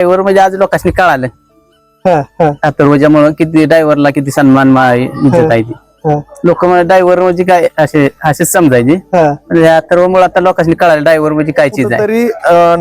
Driver म्हणजे आज लोकांनी कळालं. हा, हा, अथर्वच्यामुळे किती ड्रायव्हरला किती सन्मान मा- इज्जत आहे ती. लोक म्हणजे ड्रायव्हर म्हणजे काय? असे असेच समजायचे. हा. आणि या अथर्वमुळे आता लोकांनी कळालं ड्रायव्हर म्हणजे काय चीज आहे? तरी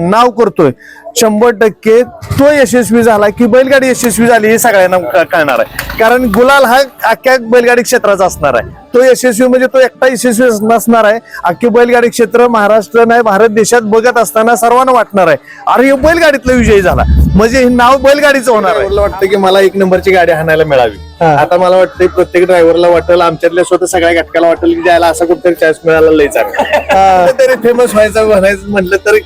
नाव करतोय. शंभर टक्के तो यशस्वी झाला की बैलगाडी यशस्वी झाली हे सगळ्यांना कळणार आहे. कारण गुलाल हा अख्ख्या बैलगाडी क्षेत्राचा असणार आहे. तो यशस्वी म्हणजे तो एकटा यशस्वी नसणार आहे. अख्खे बैलगाडी क्षेत्र महाराष्ट्र नाही भारत देशात बघत असताना सर्वांना वाटणार आहे. अरे हे बैलगाडीतला विजयी झाला. म्हणजे हे नाव बैलगाडीचं होणार आहे. मला वाटतं की मला एक नंबरची गाडी हाणायला मिळावी. आता मला वाटतं प्रत्येक ड्रायव्हरला वाटेल आमच्यातल्या स्वतः सगळ्या घटकाला वाटेल की ज्याला असा कुठतरी चान्स मिळाला लय चांगला. तरी फेमस व्हायचं म्हणायचं म्हटलं तर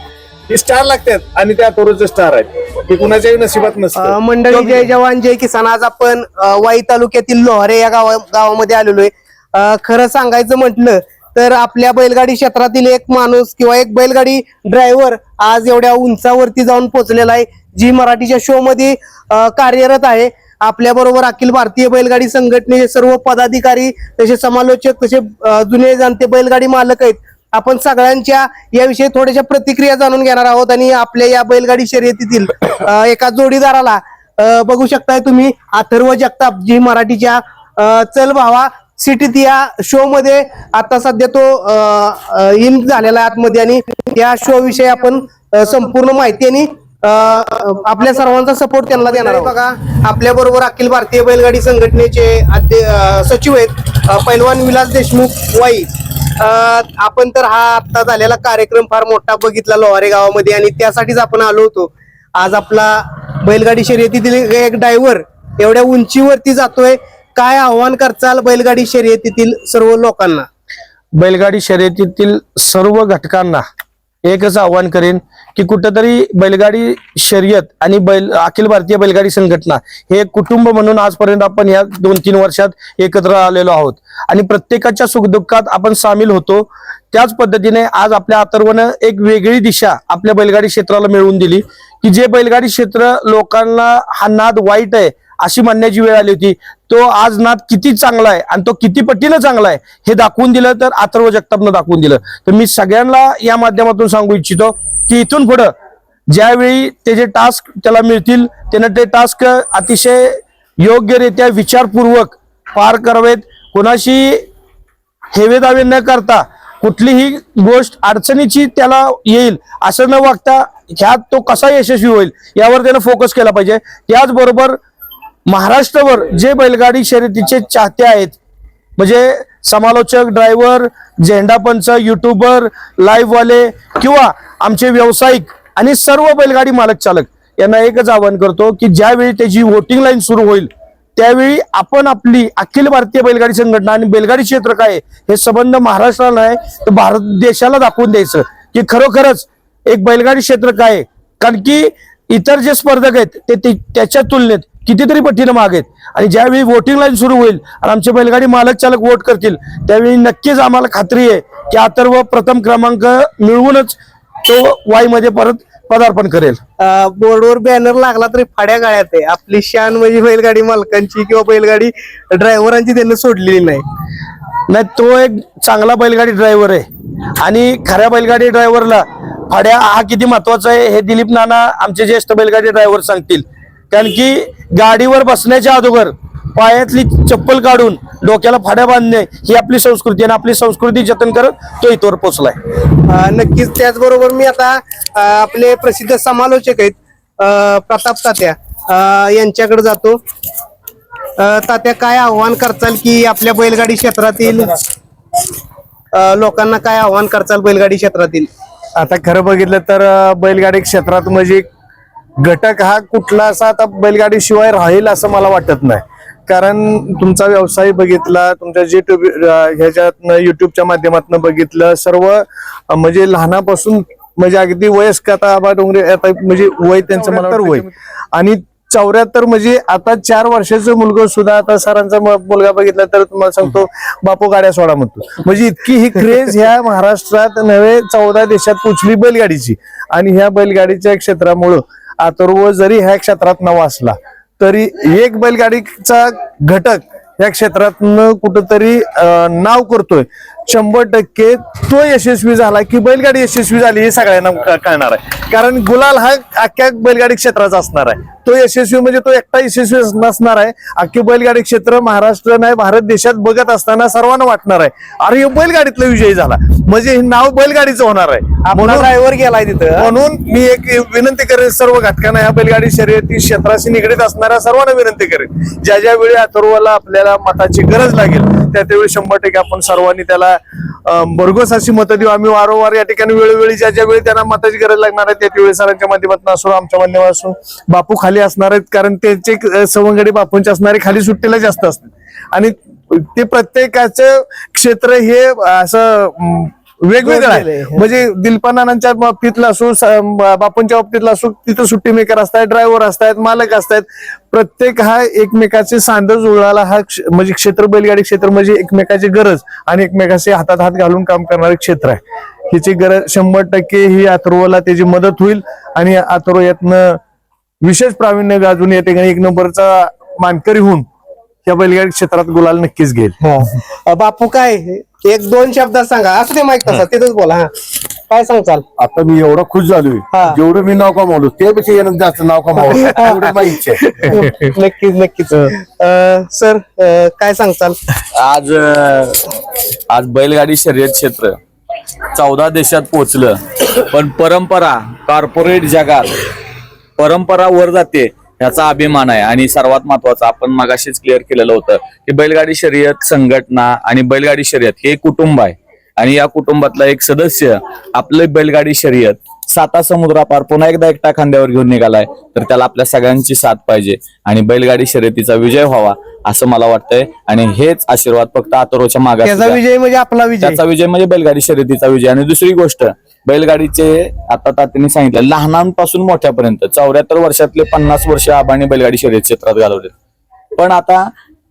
स्टार लागतात आणि त्या तोरूचे स्टार आहेत. ते कुणाच्याही नशिबात अ, नसतं मंडळी जय जवान जय किसान. आज आपण अ, वाई तालुक्यातील लोहारे या गावा गावामध्ये आलेलो आहे अ, खरं सांगायचं म्हटलं तर आपल्या बैलगाडी क्षेत्रातील एक माणूस किंवा एक बैलगाडी ड्रायव्हर आज एवढ्या उंचावरती जाऊन पोहोचलेला आहे. जी मराठीच्या शो मध्ये कार्यरत आहे. आपल्या बरोबर अखिल भारतीय बैलगाडी संघटनेचे सर्व पदाधिकारी तसे समालोचक तसे जुने जाणते बैलगाडी मालक आहेत. आपण सगळ्यांच्या याविषयी थोड्याशा प्रतिक्रिया जाणून घेणार आहोत आणि आपल्या या बैलगाडी शर्यतीतील एका जोडीदाराला बघू शकताय तुम्ही अथर्व जगताप जी मराठीच्या चल भावा सिटीत या शो मध्ये आता सध्या तो इन झालेला आहे आतमध्ये आणि या शो विषयी आपण संपूर्ण माहिती आणि आपल्या सर्वांचा सपोर्ट त्यांना देणार आहोत. बघा आपल्या बरोबर अखिल भारतीय बैलगाडी संघटनेचे सचिव आहेत पैलवान विलास देशमुख वाई. आपण तर हा आता झालेला कार्यक्रम फार मोठा बघितला लोहारे गावामध्ये आणि त्यासाठीच आपण आलो होतो. आज आपला बैलगाडी शर्यतीतील एक ड्रायव्हर एवढ्या उंचीवरती जातोय. काय आव्हान करचाल बैलगाडी शर्यतीतील सर्व लोकांना? बैलगाडी शर्यतीतील सर्व घटकांना एकच आव्हान करेन की कुठंतरी बैलगाडी शर्यत आणि बैल अखिल भारतीय बैलगाडी संघटना हे कुटुंब म्हणून आजपर्यंत आपण या दोन तीन वर्षात एकत्र आलेलो आहोत. आणि प्रत्येकाच्या सुखदुःखात आपण सामील होतो. त्याच पद्धतीने आज आपल्या अथर्वनं एक वेगळी दिशा आपल्या बैलगाडी क्षेत्राला मिळवून दिली की जे बैलगाडी क्षेत्र लोकांना हा नाद वाईट आहे अशी म्हणण्याची वेळ आली होती. तो आज नाद किती चांगला आहे आणि तो किती पटीनं चांगला आहे हे दाखवून दिलं तर अथर्व जगतापनं दाखवून दिलं. तर मी सगळ्यांना या माध्यमातून सांगू इच्छितो की इथून पुढं ज्यावेळी ते जे टास्क त्याला मिळतील त्यानं ते टास्क अतिशय योग्यरित्या विचारपूर्वक पार करावेत. कोणाशी हेवेदावे न करता कुठलीही गोष्ट अडचणीची त्याला येईल असं न वागता ह्यात तो कसा यशस्वी होईल यावर त्यानं फोकस केला पाहिजे. त्याचबरोबर महाराष्ट्रभर जे बैलगाडी शर्यतीचे चाहते आहेत म्हणजे समालोचक ड्रायव्हर झेंडापंच युट्यूबर लाईव्हवाले किंवा आमचे व्यावसायिक आणि सर्व बैलगाडी मालक चालक यांना एकच आवाहन करतो की ज्यावेळी त्याची वोटिंग लाईन सुरू होईल त्यावेळी आपण आपली अखिल भारतीय बैलगाडी संघटना आणि बैलगाडी क्षेत्र काय हे संबंध महाराष्ट्राला नाही तर भारत देशाला दाखवून द्यायचं की खरोखरच एक बैलगाडी क्षेत्र काय आहे. कारण की इतर जे स्पर्धक आहेत ते ते त्याच्या तुलनेत कितीतरी पटीनं माग आहेत. आणि ज्यावेळी वोटिंग लाईन सुरू होईल आणि आमचे बैलगाडी मालक चालक वोट करतील त्यावेळी नक्कीच आम्हाला खात्री आहे की अथर्व प्रथम क्रमांक मिळवूनच तो वाईमध्ये परत पदार्पण करेल. बोर्डवर बॅनर लागला तरी फाड्या गाळ्यात आहे. आपली शान म्हणजे बैलगाडी मालकांची किंवा बैलगाडी ड्रायव्हरांची त्यांनी सोडलेली नाही. नाही तो एक चांगला बैलगाडी ड्रायव्हर आहे. आणि खऱ्या बैलगाडी ड्रायव्हरला फाड्या हा किती महत्त्वाचा आहे हे दिलीप नाना आमचे ज्येष्ठ बैलगाडी ड्रायव्हर सांगतील. कारण की गाडीवर बसण्याच्या अगोदर पायातली चप्पल काढून डोक्याला फाड्या बांधणे ही आपली संस्कृती आणि आपली संस्कृती जतन करत तो इथवर पोहोचलाय. अ, नक्कीच. त्याचबरोबर मी आता आपले प्रसिद्ध समालोचक आहेत प्रताप तात्या यांच्याकडे जातो. तात्या काय आव्हान करचाल की आपल्या बैलगाडी क्षेत्रातील लोकांना काय आव्हान करचाल बैलगाडी क्षेत्रातील? आता खरं बघितलं तर बैलगाडी क्षेत्रात म्हणजे घटक हा कुठला असा आता बैलगाडी शिवाय राहील असं मला वाटत नाही. कारण तुमचा व्यवसाय बघितला तुमच्या जे ह्याच्यातनं युट्यूबच्या माध्यमातून बघितलं सर्व म्हणजे लहानापासून म्हणजे अगदी वयस्क आता आबा डोंगरे आता म्हणजे वय त्यांचं मला तर वय. आणि चौऱ्याहत्तर म्हणजे आता चार वर्षाचं मुलगा सुद्धा आता सरांचा मुलगा बघितला तर तुम्हाला सांगतो बापू गाड्या सोडा म्हणतो. म्हणजे इतकी ही क्रेज ह्या महाराष्ट्रात नव्हे चौदा देशात पोचली बैलगाडीची. आणि ह्या बैलगाडीच्या क्षेत्रामुळं अथर्व जरी ह्या क्षेत्रात नवा असला तरी एक बैलगाडीचा घटक या क्षेत्रातनं कुठंतरी नाव करतोय. शंभर टक्के तो यशस्वी झाला की बैलगाडी यशस्वी झाली हे सगळ्यांना कळणार आहे. कारण गुलाल हा अख्ख्या बैलगाडी क्षेत्राचा असणार आहे. तो यशस्वी म्हणजे तो एकटा यशस्वी नसणार आहे. अख्खे बैलगाडी क्षेत्र महाराष्ट्र नाही भारत देशात बघत असताना सर्वांना वाटणार आहे. अरे हे बैलगाडीतला विजयी झाला. म्हणजे हे नाव बैलगाडीचं होणार आहे. म्हणून ड्रायव्हर गेलाय तिथं. म्हणून मी एक विनंती करेन सर्व घटकांना या बैलगाडी शर्यती क्षेत्राशी निगडीत असणाऱ्या सर्वांना विनंती करेन. ज्या ज्या वेळी अथर्वला आपल्याला मताची गरज लागेल त्या त्यावेळी शंभर टक्के आपण सर्वांनी त्याला भरघोस अशी मतं देऊ. आम्ही वारंवार या ठिकाणी वेळोवेळी ज्या ज्या वेळी त्यांना मताची गरज लागणार आहे त्या त्यावेळी सरांच्या माध्यमातून असो आमच्या माध्यमातून असो. बापू खाली असणार आहेत कारण त्यांचे सवंगडी बापूंचे असणारे खाली सुट्टीला जास्त असतात. आणि ते प्रत्येकाचं क्षेत्र हे असं वेगवेगळं आहे. म्हणजे दिलपनानांच्या बाबतीतलं असो बापूंच्या बाबतीतलं असो तिथं सुट्टी मेकर असतात ड्रायव्हर असतात मालक असतात प्रत्येक हा एकमेकाचे सांध जुळाला हा म्हणजे क्षेत्र बैलगाडी क्षेत्र म्हणजे एकमेकाची गरज आणि एकमेकाचे हातात हात घालून काम करणारे क्षेत्र आहे. हिची गरज शंभर टक्के ही अथर्वला त्याची मदत होईल आणि अथर्व यातनं विशेष प्रावीण्य गाजून या ठिकाणी. एक नंबरचा मानकरी होऊन या बैलगाडी क्षेत्रात गुलाल नक्कीच घेईल. हा. बापू काय? एक दोन शब्दात सांगा. असं ते माहीत तसा तिथंच बोला हा. काय सांगचाल आता मी एवढा खुश झालोय. हा. जेवढं मी नाव कमावलं त्यापेक्षा येणं जास्त नाव कमावलं. एवढी माझी इच्छा आहे. नक्कीच नक्कीच. अ, सर काय सांगचाल आज अ, आज बैलगाडी शर्यत क्षेत्र चौदा देशात पोहोचलं. पण परंपरा कॉर्पोरेट जगात परंपरा वर जाते ह्याचा अभिमान आहे. आणि सर्वात महत्त्वाचा आपण मगाशीच क्लिअर केलेलं होतं की बैलगाडी शर्यत संघटना आणि बैलगाडी शर्यत हे कुटुंब आहे. आणि या कुटुंबातला एक सदस्य आपले बैलगाडी शर्यत साता समुद्रापार पुन्हा एकदा एकटा खांद्यावर घेऊन निघालाय तर त्याला आपल्या सगळ्यांची साथ पाहिजे आणि बैलगाडी शर्यतीचा विजय व्हावा असं मला वाटतंय. आणि हेच आशीर्वाद फक्त आतरोच्या मागे त्याचा विजय म्हणजे आपला विजय. त्याचा विजय म्हणजे बैलगाडी शर्यतीचा विजय. आणि दुसरी गोष्ट बैलगाडीचे आता तात्यांनी सांगितलं लहानांपासून मोठ्यापर्यंत चौऱ्याहत्तर वर्षातले पन्नास वर्ष आबाने बैलगाडी शर्यत क्षेत्रात घालवले. पण आता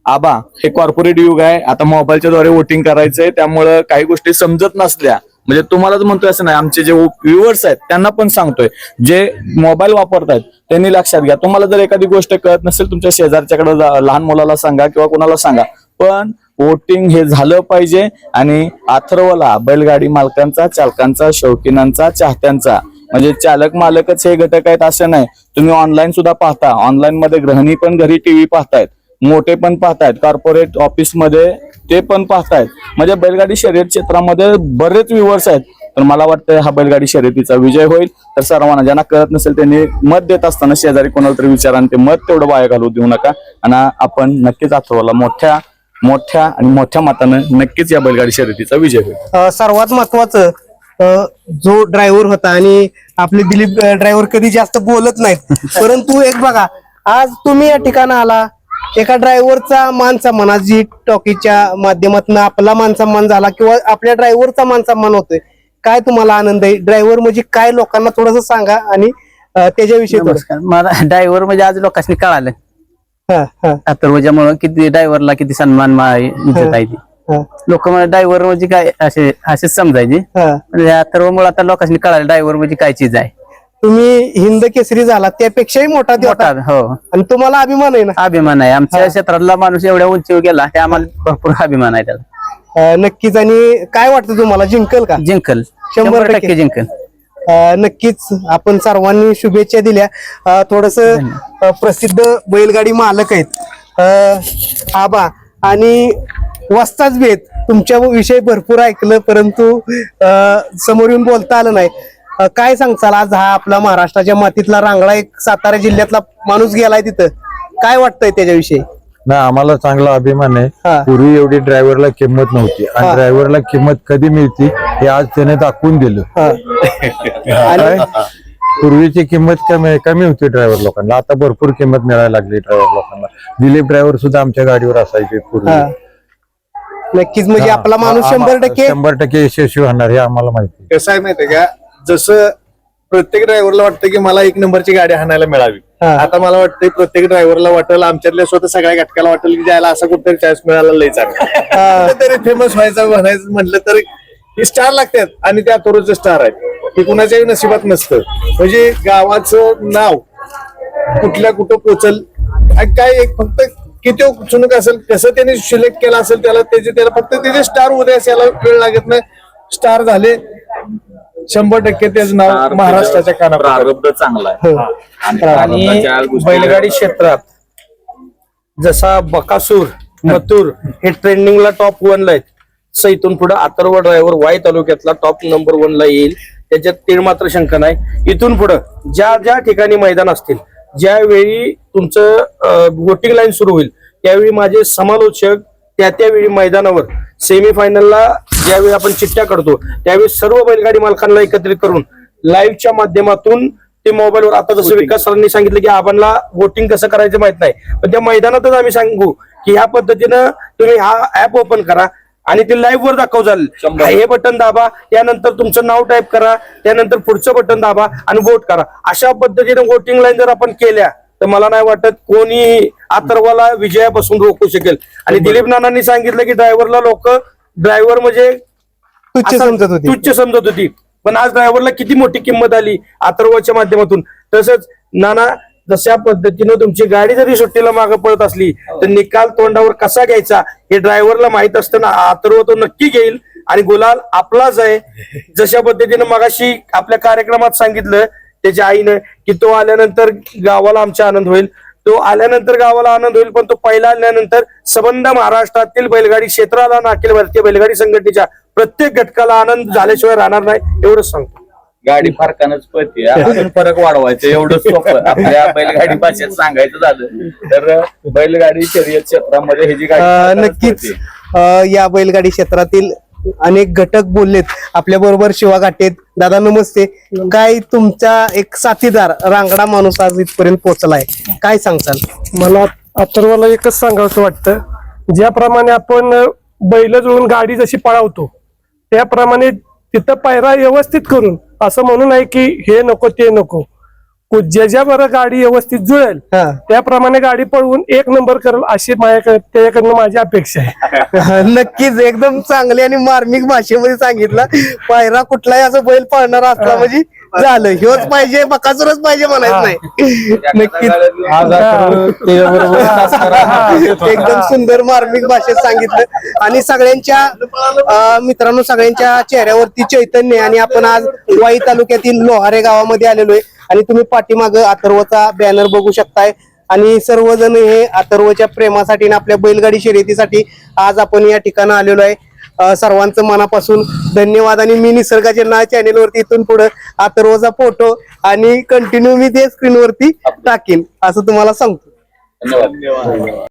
आबा हे कॉर्पोरेट युग आहे आता मोबाईलच्या द्वारे वोटिंग करायचंय त्यामुळं काही गोष्टी समजत नसल्या. म्हणजे तुम्हालाच म्हणतोय असं नाही आमचे जे व्ह्युअर्स आहेत त्यांना पण सांगतोय जे मोबाईल वापरतायत त्यांनी लक्षात घ्या. तुम्हाला जर एखादी गोष्ट कळत नसेल तुमच्या शेजारच्याकडे लहान मुलाला सांगा किंवा कोणाला सांगा पण वोटिंग हे झालं पाहिजे आणि अथर्वला बैलगाडी मालकांचा चालकांचा शौकीनांचा चाहत्यांचा. म्हणजे चालक मालकच हे घटक आहेत असं नाही. तुम्ही ऑनलाईन सुद्धा पाहता. ऑनलाईन मध्ये गृहिणी पण घरी टीव्ही पाहतायत. मोठे पण पाहतायत. कॉर्पोरेट ऑफिसमध्ये ते पण पाहतायत. म्हणजे बैलगाडी शर्यत क्षेत्रामध्ये बरेच व्ह्युअर्स आहेत. तर मला वाटतं हा बैलगाडी शर्यतीचा विजय होईल. तर सर्वांना ज्यांना कळत नसेल त्यांनी मत देत असताना शेजारी कोणाला तरी विचारा ते मत तेवढं वाया घालू देऊ नका. आणि आपण नक्कीच अथर्वाला मोठ्या मोठ्या आणि मोठ्या मतानं नक्कीच या बैलगाडी शर्यतीचा विजय होईल. अ, सर्वात महत्वाचं अ, जो ड्रायव्हर होता आणि आपले दिलीप ड्रायव्हर कधी जास्त बोलत नाहीत. परंतु एक बघा आज तुम्ही या ठिकाणी आला एका ड्रायव्हरचा मान सन्मान आज जी टॉकीच्या माध्यमातून आपला मान सन्मान झाला किंवा आपल्या ड्रायव्हरचा मान सन्मान होतोय काय तुम्हाला आनंद आहे? ड्रायव्हर म्हणजे काय लोकांना थोडस सांगा आणि अ, त्याच्याविषयी थोडं. नमस्कार. मला ड्रायव्हर म्हणजे आज लोकांनी कळालं. अथर्वच्यामुळं किती ड्रायव्हरला किती सन्मान मा- इज्जत आहे ती हा, लोक मला ड्रायव्हर म्हणजे काय असे असेच समजायचे. या अथर्वमुळे आता लोकांनी कळालं ड्रायव्हर म्हणजे काय चीज आहे. तुम्ही हिंद केसरी झाला त्यापेक्षाही मोठा ते मोठा हो. आणि तुम्हाला अभिमान आहे ना? अभिमान आहे. आमच्या क्षेत्रातला माणूस एवढ्या उंचीवर गेला हे आम्हाला भरपूर अभिमान आहे त्याला. नक्कीच. आणि काय वाटतं तुम्हाला? जिंकल का? जिंकल. शंभर टक्के. जिंकल. नक्कीच आपण सर्वांनी शुभेच्छा दिल्या. थोडस प्रसिद्ध बैलगाडी मालक आहेत. आबा आणि वस्ताच भेद तुमच्या विषयी भरपूर ऐकलं परंतु समोर येऊन बोलता आलं नाही. काय सांगचाल आज हा आपला महाराष्ट्राच्या मातीतला रांगडा एक सातारा जिल्ह्यातला माणूस गेलाय तिथं. काय वाटतंय त्याच्याविषयी? नाही आम्हाला चांगला अभिमान हा. आहे पूर्वी एवढी ड्रायव्हरला किंमत नव्हती हा. आणि ड्रायव्हरला किंमत कधी मिळती हे आज त्याने दाखवून दिलं हा. काय? पूर्वीची किंमत कमी कमी होती ड्रायव्हर लोकांना आता भरपूर किंमत मिळायला लागली ड्रायव्हर लोकांना दिलीप ड्रायव्हर सुद्धा आमच्या गाडीवर असायचे पूर्वी हा. नक्कीच म्हणजे हा. आपला माणूस शंभर टक्के शंभर टक्के यशस्वी होणार हे आम्हाला माहिती आहे. कसं आहे माहितीये का जसं प्रत्येक ड्रायव्हरला वाटतं की मला एक नंबरची गाडी हाणायला मिळावी. आता मला वाटतं प्रत्येक ड्रायव्हरला वाटेल आमच्यातल्या स्वतः सगळ्या घटकाला वाटेल की ज्याला असा कुठतरी चान्स मिळाला लय चांगला. तरी फेमस व्हायचं म्हणायचं म्हटलं तर हे स्टार लागतात आणि त्या तोरचं स्टार आहे हे कुणाच्याही नशिबात नसतं. म्हणजे गावाचं नाव कुठल्या कुठं पोचल आणि काय एक फक्त की तो चुनूक असेल कसं त्यांनी सिलेक्ट केला असेल त्याला त्याचे त्याला फक्त त्याचे स्टार उदयास याला वेळ लागत नाही. स्टार झाले शंभर टक्के तेच नाव महाराष्ट्राच्या कानावर प्रारब्ध चांगला आहे. आणि आणि प्रारब्धाच्या गोष्टी- बैलगाडी क्षेत्रात जसा बकासूर मथुर हे ट्रेंडिंगला टॉप वन ला आहेत. इथून पुढे अथर्व ड्रायव्हर वाई तालुक्यातला टॉप नंबर वन ला येईल. त्याच्यात तीळ मात्र शंका नाही. इथून पुढे ज्या ज्या ठिकाणी मैदान असतील ज्यावेळी तुमचं वोटिंग लाईन सुरू होईल त्यावेळी माझे समालोचक त्या त्यावेळी मैदानावर सेमीफायनलला ज्यावेळी आपण चिठ्ठ्या करतो त्यावेळी सर्व बैलगाडी मालकांना एकत्रित करून लाईव्हच्या माध्यमातून ते मोबाईलवर आता जसं विकास सरांनी सांगितलं की आबांना वोटिंग कसं करायचं माहीत नाही. पण त्या मैदानातच आम्ही सांगू की ह्या पद्धतीनं तुम्ही हा ऍप ओपन करा आणि ते लाईव्ह वर दाखवचाल शंभर. हे बटन दाबा त्यानंतर तुमचं नाव टाईप करा त्यानंतर पुढचं बटन दाबा आणि वोट करा. अशा पद्धतीने वोटिंग लाईन जर आपण केल्या तर मला नाही वाटत कोणी अथर्वाला विजयापासून रोखू शकेल. आणि दिलीप नानांनी सांगितलं की ड्रायव्हरला लोक ड्रायव्हर म्हणजे तुच्छ समजत होती. तुच्छ समजत होती. पण आज ड्रायव्हरला किती मोठी किंमत आली अथर्वच्या माध्यमातून. तसंच नाना जशा पद्धतीनं तुमची गाडी जरी सुट्टीला मागे पळत असली तर निकाल तोंडावर कसा घ्यायचा हे ड्रायव्हरला माहीत असताना अथर्व तो नक्की घेईल. आणि गुलाल आपलाच आहे. जशा पद्धतीनं मगाशी आपल्या कार्यक्रमात सांगितलं त्याच्या आईनं की तो आल्यानंतर गावाला आमचा आनंद होईल. तो आल्यानंतर गावाला आनंद होईल पण तो पहिला आल्यानंतर संबंध महाराष्ट्रातील बैलगाडी क्षेत्राला ना अखिल भारतीय बैलगाडी संघटनेच्या प्रत्येक घटकाला आनंद झाल्याशिवाय राहणार नाही एवढंच सांगतो. गाडी फारकानच पळते. अजून फरक वाढवायचं एवढं सोपं. आपल्या बैलगाडी भाषेत सांगायचं झालं तर बैलगाडी शर्यत क्षेत्रामध्ये ही जी गाडी नक्कीच. या बैलगाडी क्षेत्रातील अनेक घटक बोललेत. आपल्या बरोबर शिवा घाटेत दादा नमस्ते. काय तुमचा एक साथीदार रांगडा माणूस आज इथपर्यंत पोहोचलाय? काय सांगचाल मला अथर्वला एकच सांगावं वाटतं. ज्याप्रमाणे आपण बैल जुळून गाडी जशी पळावतो त्याप्रमाणे तिथं पायरा व्यवस्थित करून असं म्हणू नाही की हे नको ते नको. ज्याच्या बरं गाडी व्यवस्थित जुळेल हा. त्याप्रमाणे गाडी पळवून एक नंबर करेल अशी माझ्याकडे त्याच्याकडनं माझी अपेक्षा आहे. नक्कीच. एकदम चांगली आणि मार्मिक भाषेमध्ये सांगितलं. पायरा कुठलाही असं बैल पळणार असला म्हणजे झालं. ह्योच पाहिजे बकासूरच पाहिजे म्हणायचं नाही. नक्कीच. एकदम सुंदर मार्मिक भाषेत सांगितलं. आणि सगळ्यांच्या मित्रांनो सगळ्यांच्या चेहऱ्यावरती चैतन्य आणि आपण आज वाई तालुक्यातील लोहारे गावामध्ये आलेलो आहे. आणि तुम्ही पाठीमाग अथर्वचा बॅनर बघू शकताय. आणि सर्वजण हे अथर्वच्या प्रेमासाठी आणि आपल्या बैलगाडी शर्यतीसाठी आज आपण या ठिकाणी आलेलो आहे. सर्वांचं मनापासून धन्यवाद. आणि मी निसर्गाच्या ना चॅनेलवरती इथून पुढे अथर्वचा फोटो आणि कंटिन्यू मी ते स्क्रीनवरती टाकीन. असं तुम्हाला सांगतो. धन्यवाद.